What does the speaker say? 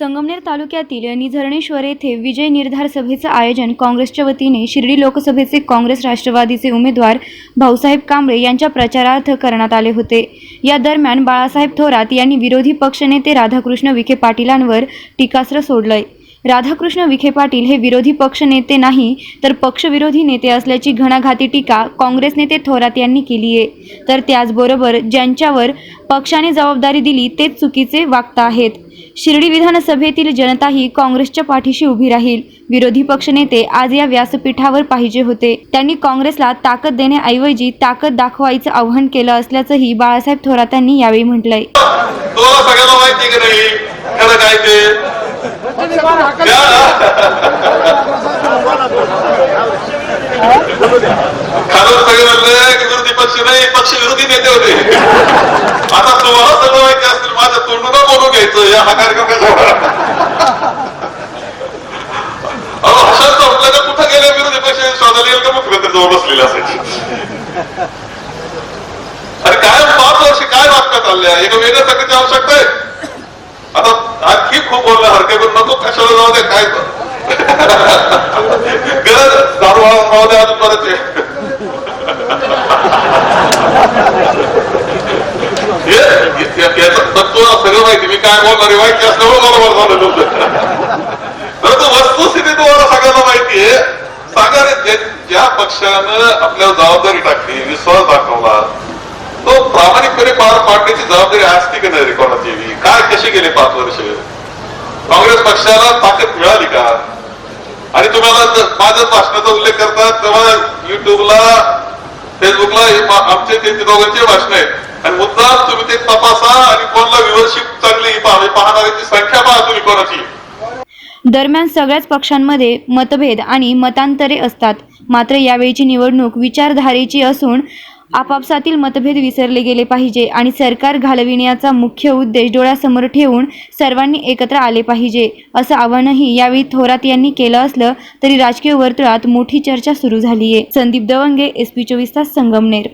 संगमनेर तालुक्यातील निझरणेश्वर येथे विजय निर्धार सभेचं आयोजन काँग्रेसच्या वतीने शिर्डी लोकसभेचे काँग्रेस राष्ट्रवादीचे उमेदवार भाऊसाहेब कांबळे यांच्या प्रचारार्थ करण्यात आले होते. या दरम्यान बाळासाहेब थोरात यांनी विरोधी पक्षनेते राधाकृष्ण विखे पाटीलांवर टीकास्त्र सोडलंय. राधाकृष्ण विखे पाटील हे विरोधी पक्षनेते नाही तर पक्षविरोधी नेते असल्याची घणाघाती टीका काँग्रेस नेते थोरात यांनी केली आहे तर त्याचबरोबर ज्यांच्यावर पक्षाने जबाबदारी दिली तेच चुकीचे वागता आहेत. शिर्डी विधानसभेतील जनताही काँग्रेसच्या पाठीशी उभी राहील. विरोधी पक्षनेते आज या व्यासपीठावर पाहिजे होते. त्यांनी काँग्रेसला ताकद देण्याऐवजी ताकद दाखवायचं आवाहन केलं असल्याचंही बाळासाहेब थोरात यांनी यावेळी म्हटलंय. विरोधी पक्ष नाही पक्ष विरोधी नेते होते. आता तुम्हाला सगळं माहिती असतील माझ्या तोंडून बोलून घ्यायचं या हा कार्यक्रम कसा अहो अशा संपलं तर कुठं गेले विरोधी पक्ष? शोधायला येईल का मुख्यमंत्री जवळ बसलेले असायचे. अरे काय पाच वर्ष काय वाटण्यात चालल्या? एका वेगळ्या सगळ्याची आवश्यकता आहे. आता आणखी खूप बोलला हरके पण नको कशाला जाऊ दे काय गरज दारू राहू दे अजून परत ये. हे- हे- याचं तत्व सगळं माहिती मी काय बोलणार माहिती असल्यामुळे बरं झालं परंतु वस्तुस्थिती तुम्हाला सगळ्यांना माहितीये सांगा रे ज्या पक्षानं आपल्याला जबाबदारी टाकली विश्वास दाखवला तो प्रामाणिकपणे पार पाडण्याची जबाबदारी असते की नाही कोणाची काय कसे गेले पाच वर्ष? काँग्रेस पक्षाला ताकद मिळाली का? आणि तुम्हाला माझ्या भाषणाचा उल्लेख करतात तेव्हा युट्यूबला फेसबुकला हे आमचे ते दोघांचे भाषण आहेत. आणि मुद्दा तुम्ही ते तपासा आणि कोणला दरम्यान सगळ्याच पक्षांमध्ये मतभेद आणि मतांतरे असतात. मात्र यावेळीची निवडणूक विचारधारेची असून आपापसातील मतभेद विसरले गेले पाहिजे आणि सरकार घालविण्याचा मुख्य उद्देश डोळ्यासमोर ठेवून सर्वांनी एकत्र आले पाहिजे असं आवाहनही यावेळी थोरात यांनी केलं असलं तरी राजकीय वर्तुळात मोठी चर्चा सुरू झाली आहे संदीप दवंगे एस पी चोवीस तास संगमनेर.